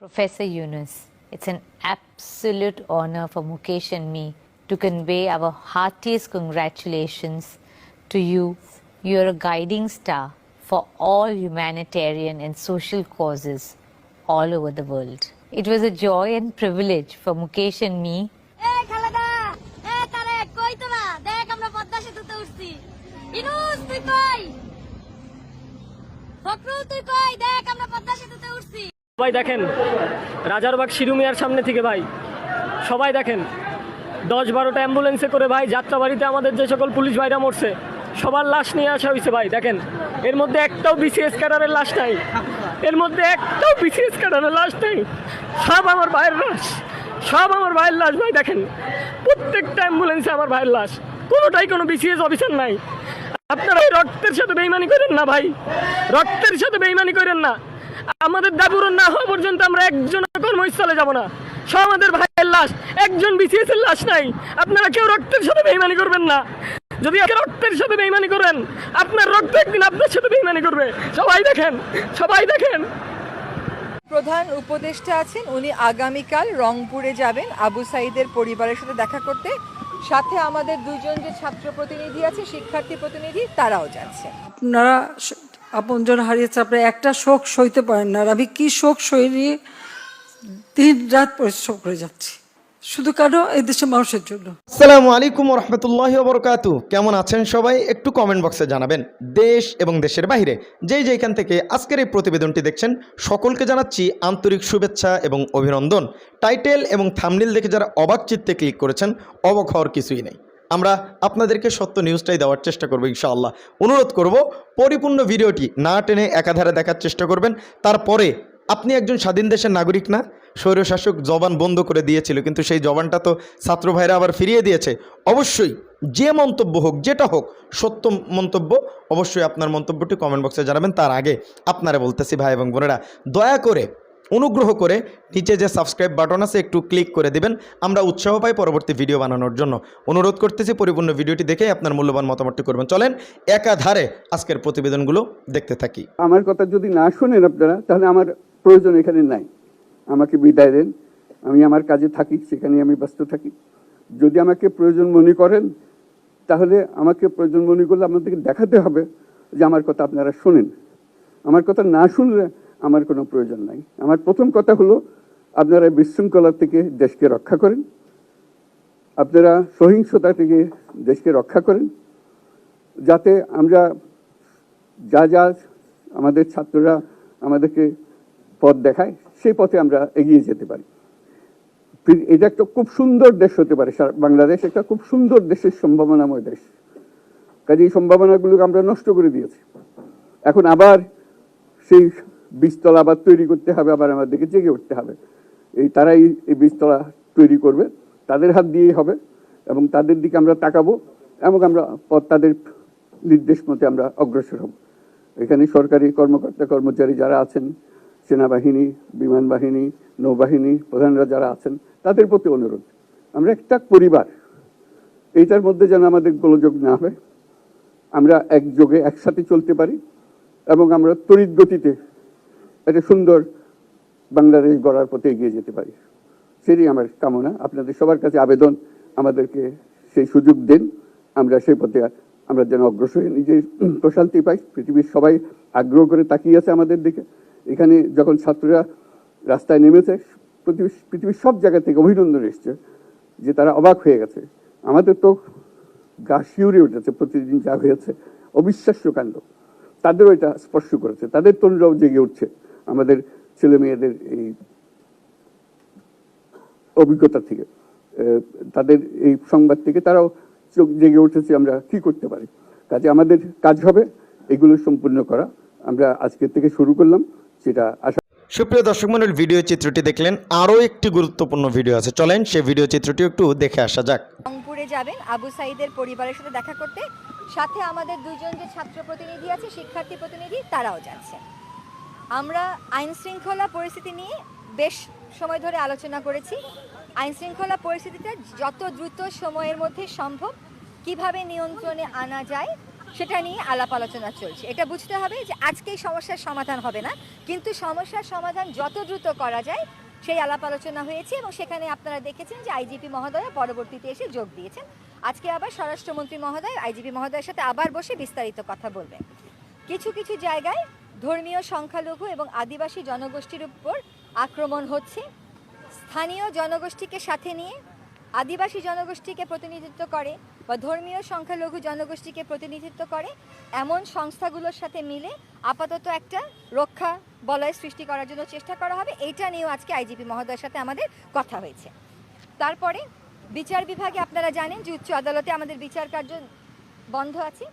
Professor Yunus, it's an absolute honor for Mukesh and me to convey our heartiest congratulations to you. You're a guiding star for all humanitarian and social causes all over the world. It was a joy and privilege for Mukesh and me এ খালেদা এ তারেক কই তোরা দেখ আমরা পদ্মা সেতুতে উঠছি ইনুস তুই কই ফখরুল তুই কই দেখ আমরা পদ্মা সেতুতে উঠছি সবাই দেখেন রাজারবাগ শিরুমিয়ার সামনে থেকে ভাই, সবাই দেখেন। দশ বারোটা অ্যাম্বুলেন্সে করে ভাই, যাত্রাবাড়িতে আমাদের যে সকল পুলিশ ভাইরা মরছে, সবার লাশ নিয়ে আসা হয়েছে ভাই, দেখেন। এর মধ্যে একটাও বিসিএস ক্যাডারের লাশ নাই। এর মধ্যে একটাও বিসিএস ক্যাডারের লাশ নেই। সব আমার ভাইয়ের লাশ। সব আমার ভাইয়ের লাশ ভাই, দেখেন। প্রত্যেকটা অ্যাম্বুলেন্সে আমার ভাইয়ের লাশ। কোনোটাই কোনো বিসিএস অফিসার নাই। আপনারা এই রক্তের সাথে বেইমানি করেন না ভাই। রক্তের সাথে বেইমানি করেন না। আমাদের দাবি পূরণ না হওয়া পর্যন্ত আমরা একজন কর্মস্থলে যাব না। সব আমাদের ভাইয়ের লাশ। একজন বিসিএস এর লাশ নাই। আপনারা কেউ রক্তের সাথে বেইমানি করবেন না। যদি আপনি রক্তের সাথে বেইমানি করেন আপনার রক্ত একদিন আপনার সাথে বেইমানি করবে। সবাই দেখেন সবাই দেখেন। প্রধান উপদেষ্টা আছেন উনি আগামীকাল রংপুরে যাবেন আবু সাইদের পরিবারের সাথে দেখা করতে। সাথে আমাদের দুজন যে ছাত্র প্রতিনিধি আছে শিক্ষার্থী প্রতিনিধি তারাও যাচ্ছেন। আপনারা আপনজন হারিয়েছে আপনারা একটা শোক সইতে পারেন না। আর আমি কি শোক সই দিন রাত পরিশ্রম করে যাচ্ছি। শুধু কেন? এই দেশের মানুষের জন্য। আসসালামু আলাইকুম রহমতুল্লাহ বরকাত কেমন আছেন সবাই? একটু কমেন্ট বক্সে জানাবেন। দেশ এবং দেশের বাইরে যেই যেখান থেকে আজকের এই প্রতিবেদনটি দেখছেন, সকলকে জানাচ্ছি আন্তরিক শুভেচ্ছা এবং অভিনন্দন। টাইটেল এবং থামনিল দেখে যারা অবাক চিত্তে ক্লিক করেছেন, অবাক হওয়ার কিছুই নেই। আমরা আপনাদেরকে সত্য নিউজটাই দেওয়ার চেষ্টা করব ইনশাআল্লাহ। অনুরোধ করব, পরিপূর্ণ ভিডিওটি না টেনে একাধারে দেখার চেষ্টা করবেন। তারপরে আপনি একজন স্বাধীন দেশের নাগরিক না, স্বৈরশাসক জবান বন্ধ করে দিয়েছিল, কিন্তু সেই জবানটা তো ছাত্র ভাইরা আবার ফিরিয়ে দিয়েছে। অবশ্যই যে মন্তব্য হোক, যেটা হোক, সত্য মন্তব্য অবশ্যই আপনার মন্তব্যটি কমেন্ট বক্সে জানাবেন। তার আগে আপনারা বলতেছি ভাই এবং বোনেরা, দয়া করে অনুগ্রহ করে নিচে যে সাবস্ক্রাইব বাটন আছে, একটু ক্লিক করে দিবেন। আমরা উৎসাহ পাই পরবর্তী ভিডিও বানানোর জন্য। অনুরোধ করতেছি পরিপূর্ণ ভিডিওটি দেখে আপনার মূল্যবান মতামতটি করবেন। চলেন, একাধারে আজকের প্রতিবেদনগুলো দেখতে থাকি। আমার কথা যদি না শোনেন আপনারা, তাহলে আমার প্রয়োজন এখানে নাই। আমাকে বিদায় দেন। আমি আমার কাজে থাকি, সেখানে আমি ব্যস্ত থাকি। যদি আমাকে প্রয়োজন মনে করেন, তাহলে আমাকে প্রয়োজন মনে করলে আপনাদেরকে দেখাতে হবে যে আমার কথা আপনারা শোনেন। আমার কথা না শুনলে আমার কোনো প্রয়োজন নাই। আমার প্রথম কথা হলো, আপনারা বিশৃঙ্খলা থেকে দেশকে রক্ষা করেন। আপনারা সহিংসতা থেকে দেশকে রক্ষা করেন। যাতে আমরা যা যা আমাদের ছাত্ররা আমাদেরকে পথ দেখায়, সেই পথে আমরা এগিয়ে যেতে পারি। এটা একটা খুব সুন্দর দেশ হতে পারে। বাংলাদেশ একটা খুব সুন্দর দেশের সম্ভাবনাময় দেশ। কাজে এই সম্ভাবনাগুলোকে আমরা নষ্ট করে দিয়েছি। এখন আবার সেই বীজতলা আবার তৈরি করতে হবে, আবার আমাদেরকে জেগে উঠতে হবে। এই তারাই এই বীজতলা তৈরি করবে। তাদের হাত দিয়েই হবে এবং তাদের দিকে আমরা তাকাবো এবং আমরা তাদের নির্দেশ মতে আমরা অগ্রসর হব। এখানে সরকারি কর্মকর্তা কর্মচারী যারা আছেন, সেনাবাহিনী, বিমান বাহিনী, নৌবাহিনী প্রধানরা যারা আছেন, তাদের প্রতি অনুরোধ। আমরা একটা পরিবার, এইটার মধ্যে যেন আমাদের গোলযোগ না হয়। আমরা একযোগে একসাথে চলতে পারি এবং আমরা তড়িৎ গতিতে একটা সুন্দর বাংলাদেশ গড়ার পথে এগিয়ে যেতে পারি। সেটাই আমার কামনা। আপনাদের সবার কাছে আবেদন আমাদেরকে সেই সুযোগ দেন। আমরা সেই পথে আমরা যেন অগ্রসর নিজের প্রশান্তি পাই। পৃথিবীর সবাই আগ্রহ করে তাকিয়ে আছে আমাদের দিকে। এখানে যখন ছাত্ররা রাস্তায় নেমেছে পৃথিবীর পৃথিবীর সব জায়গা থেকে অভিনন্দন এসছে যে তারা অবাক হয়ে গেছে। আমাদের তো গা শিউরে উঠেছে, প্রতিদিন যা হয়েছে। অবিশ্বাস্য কাণ্ড। তাদেরও এটা স্পর্শ করেছে। তাদের তরুণরাও জেগে উঠছে। আমাদের ছেলে মেয়েদের এই অভিজ্ঞতা থেকে তাদের এই সংবাদ থেকে তারাও চোখ জেগে উঠেছে আমরা কি করতে পারি। কাজে আমাদের কাজ হবে এগুলো সম্পূর্ণ করা। আমরা আজকে থেকে শুরু করলাম সেটা আশা সুপ্রিয় দর্শক মন্ডল ভিডিও চিত্রটি দেখলেন আরও একটি গুরুত্বপূর্ণ ভিডিও আছে। চলেন সে ভিডিও চিত্রটি একটু দেখে আসা যাক। রংপুরে যাবেন আবু সাইদের পরিবারের সাথে দেখা করতে। সাথে আমাদের দুজন যে ছাত্র প্রতিনিধি আছে শিক্ষার্থী প্রতিনিধি তারাও যাচ্ছেন আমরা আইন শৃঙ্খলা পরিস্থিতি নিয়ে বেশ সময় ধরে আলোচনা করেছি। আইন শৃঙ্খলা পরিস্থিতিটা যত দ্রুত সময়ের মধ্যে সম্ভব কীভাবে নিয়ন্ত্রণে আনা যায়, সেটা নিয়ে আলাপ আলোচনা চলছে। এটা বুঝতে হবে যে আজকেই সমস্যার সমাধান হবে না, কিন্তু সমস্যার সমাধান যত দ্রুত করা যায়, সেই আলাপ আলোচনা হয়েছে এবং সেখানে আপনারা দেখেছেন যে আইজিপি মহোদয়া পরবর্তীতে এসে যোগ দিয়েছেন। আজকে আবার স্বরাষ্ট্রমন্ত্রী মহোদয়, আইজিপি মহোদয়ের সাথে আবার বসে বিস্তারিত কথা বলবেন। কিছু কিছু জায়গায় ধর্মীয় সংখ্যালঘু এবং আদিবাসী জনগোষ্ঠীর উপর আক্রমণ হচ্ছে। স্থানীয় জনগোষ্ঠীকে সাথে নিয়ে আদিবাসী জনগোষ্ঠীকে প্রতিনিধিত্ব করে বা ধর্মীয় সংখ্যালঘু জনগোষ্ঠীকে প্রতিনিধিত্ব করে এমন সংস্থাগুলোর সাথে মিলে আপাতত একটা রক্ষা বলয় সৃষ্টি করার জন্য চেষ্টা করা হবে। এইটা নিয়েও আজকে আইজিপি মহোদয়ের সাথে আমাদের কথা হয়েছে। তারপরে বিচার বিভাগে আপনারা জানেন যে উচ্চ আদালতে আমাদের বিচার কার্য বন্ধ আছে।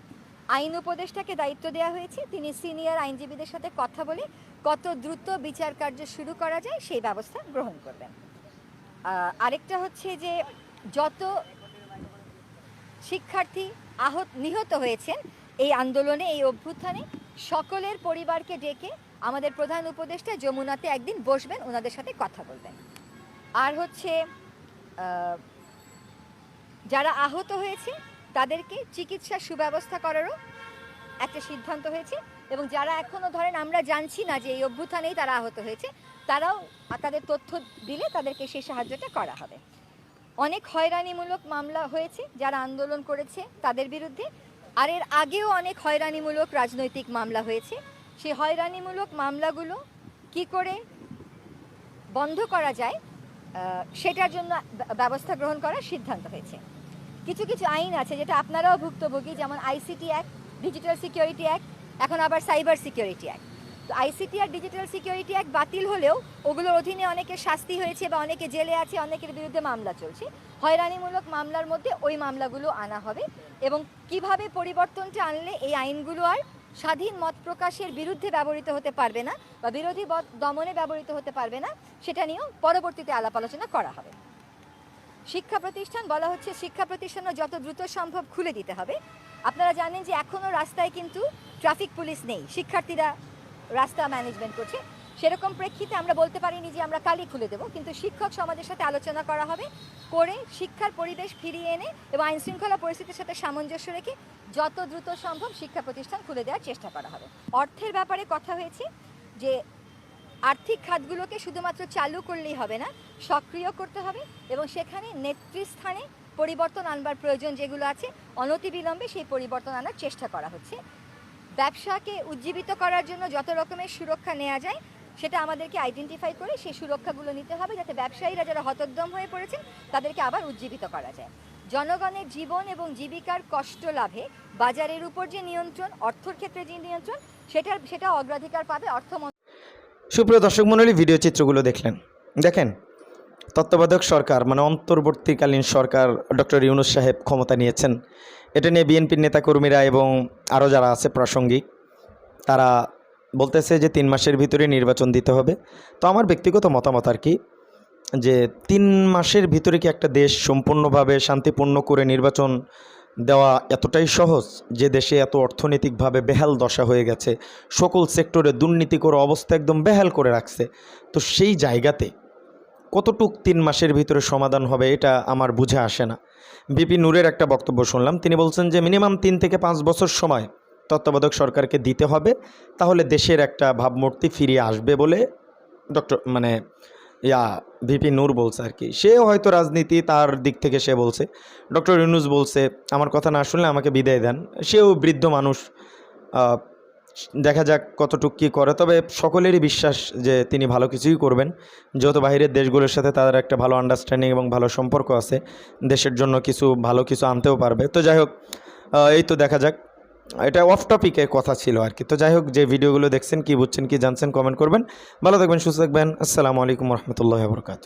আইন উপদেষ্টাকে দায়িত্ব দেওয়া হয়েছে। তিনি সিনিয়র আইনজীবীদের সাথে কথা বলে কত দ্রুত বিচার কার্য শুরু করা যায় সেই ব্যবস্থা গ্রহণ করবেন। আরেকটা হচ্ছে যে যত শিক্ষার্থী আহত, নিহত হয়েছেন এই আন্দোলনে, এই অভ্যুত্থানে সকলের পরিবারকে ডেকে আমাদের প্রধান উপদেষ্টা যমুনাতে একদিন বসবেন, ওনাদের সাথে কথা বলবেন। আর হচ্ছে যারা আহত হয়েছে তাদেরকে চিকিৎসার সুব্যবস্থা করারও একটা সিদ্ধান্ত হয়েছে এবং যারা এখনও ধরেন আমরা জানছি না যে এই অভ্যুত্থানেই তারা আহত হয়েছে, তারাও তাদের তথ্য দিলে তাদেরকে সেই সাহায্যটা করা হবে। অনেক হয়রানিমূলক মামলা হয়েছে, যারা আন্দোলন করেছে তাদের বিরুদ্ধে, আর এর আগেও অনেক হয়রানিমূলক রাজনৈতিক মামলা হয়েছে। সেই হয়রানিমূলক মামলাগুলো কি করে বন্ধ করা যায় সেটার জন্য ব্যবস্থা গ্রহণ করার সিদ্ধান্ত হয়েছে। কিছু কিছু আইন আছে যেটা আপনারাও ভুক্তভোগী, যেমন ICT act digital security act এখন আবার সাইবার সিকিউরিটি অ্যাক্ট তো আইসিটি আর ডিজিটাল সিকিউরিটি অ্যাক্ট বাতিল হলেও ওগুলোর অধীনে অনেকের শাস্তি হয়েছে বা অনেকে জেলে আছে, অনেকের বিরুদ্ধে মামলা চলছে। হয়রানিমূলক মামলার মধ্যে ওই মামলাগুলো আনা হবে এবং কীভাবে পরিবর্তনটা আনলে এই আইনগুলো আর স্বাধীন মত প্রকাশের বিরুদ্ধে ব্যবহৃত হতে পারবে না বা বিরোধী দমনে ব্যবহৃত হতে পারবে না, সেটা নিয়েও পরবর্তীতে আলাপ আলোচনা করা হবে। শিক্ষা প্রতিষ্ঠান বলা হচ্ছে শিক্ষা প্রতিষ্ঠানও যত দ্রুত সম্ভব খুলে দিতে হবে। আপনারা জানেন যে এখনও রাস্তায় কিন্তু ট্রাফিক পুলিশ নেই। শিক্ষার্থীরা রাস্তা ম্যানেজমেন্ট করছে। সেরকম প্রেক্ষিতে আমরা বলতে পারিনি যে আমরা কালই খুলে দেবো, কিন্তু শিক্ষক সমাজের সাথে আলোচনা করা হবে, করে শিক্ষার পরিবেশ ফিরিয়ে এনে এবং আইন শৃঙ্খলা পরিস্থিতির সাথে সামঞ্জস্য রেখে যত দ্রুত সম্ভব শিক্ষা প্রতিষ্ঠান খুলে দেওয়ার চেষ্টা করা হবে। অর্থের ব্যাপারে কথা হয়েছে যে আর্থিক খাতগুলোকে শুধুমাত্র চালু করলেই হবে না, সক্রিয় করতে হবে এবং সেখানে নেতৃস্থানে পরিবর্তন আনবার প্রয়োজন যেগুলো আছে, অনতিবিলম্বে সেই পরিবর্তন আনার চেষ্টা করা হচ্ছে। ব্যবসাকে উজ্জীবিত করার জন্য যত রকমের সুরক্ষা নেওয়া যায়, সেটা আমাদেরকে আইডেন্টিফাই করে সেই সুরক্ষাগুলো নিতে হবে যাতে ব্যবসায়ীরা যারা হতোদ্যম হয়ে পড়েছেন, তাদেরকে আবার উজ্জীবিত করা যায়। জনগণের জীবন এবং জীবিকার কষ্ট লাভে বাজারের উপর যে নিয়ন্ত্রণ, অর্থর ক্ষেত্রে যে নিয়ন্ত্রণ, সেটার, সেটা অগ্রাধিকার পাবে অর্থ সুপ্রিয় দর্শক মণ্ডলী ভিডিও চিত্রগুলো দেখলেন। দেখেন, তত্ত্বাবধায়ক সরকার মানে অন্তর্বর্তীকালীন সরকার ডক্টর ইউনুস সাহেব ক্ষমতা নিয়েছেন। এটা নিয়ে বিএনপির নেতাকর্মীরা এবং আরও যারা আছে প্রাসঙ্গিক, তারা বলতেছে যে তিন মাসের ভিতরে নির্বাচন দিতে হবে। তো আমার ব্যক্তিগত মতামত আর কি, যে তিন মাসের ভিতরে কি একটা দেশ সম্পূর্ণভাবে শান্তিপূর্ণ করে নির্বাচন দেওয়া এতটাই সহজ যে দেশে এত অর্থনৈতিকভাবে বেহাল দশা হয়ে গেছে। সকল সেক্টরে দুর্নীতি করে অবস্থা একদম বেহাল করে রাখছে। তো সেই জায়গাতে কতটুক তিন মাসের ভিতরে সমাধান হবে এটা আমার বুঝে আসে না। বিপি নূরের একটা বক্তব্য শুনলাম। তিনি বলছেন যে, মিনিমাম তিন থেকে পাঁচ বছর সময় তত্ত্বাবধায়ক সরকারকে দিতে হবে। তাহলে দেশের একটা ভাবমূর্তি ফিরিয়ে আসবে বলে ডক্টর মানে ইয়া ভিপি নূর বলছে আর কি। সেও হয়তো রাজনীতি তার দিক থেকে সে বলছে। ডক্টর ইউনুস বলছে, আমার কথা না শুনলে আমাকে বিদায় দেন। সেও বৃদ্ধ মানুষ দেখা যাক কতটুক কী করে। তবে সকলেরই বিশ্বাস যে তিনি ভালো কিছুই করবেন। যেহেতু বাইরের দেশগুলোর সাথে তাদের একটা ভালো আন্ডারস্ট্যান্ডিং এবং ভালো সম্পর্ক আছে, দেশের জন্য কিছু ভালো কিছু আনতেও পারবে। তো যাই হোক এই তো দেখা যাক। এটা অফ টপিকে কথা ছিল আর কি। তো যাই হোক, যে ভিডিওগুলো দেখছেন, কি বুঝছেন, কি জানছেন কমেন্ট করবেন। ভালো থাকবেন, সুস্থ থাকবেন। আসসালামু আলাইকুম রহমতুল্লাহ বরকাত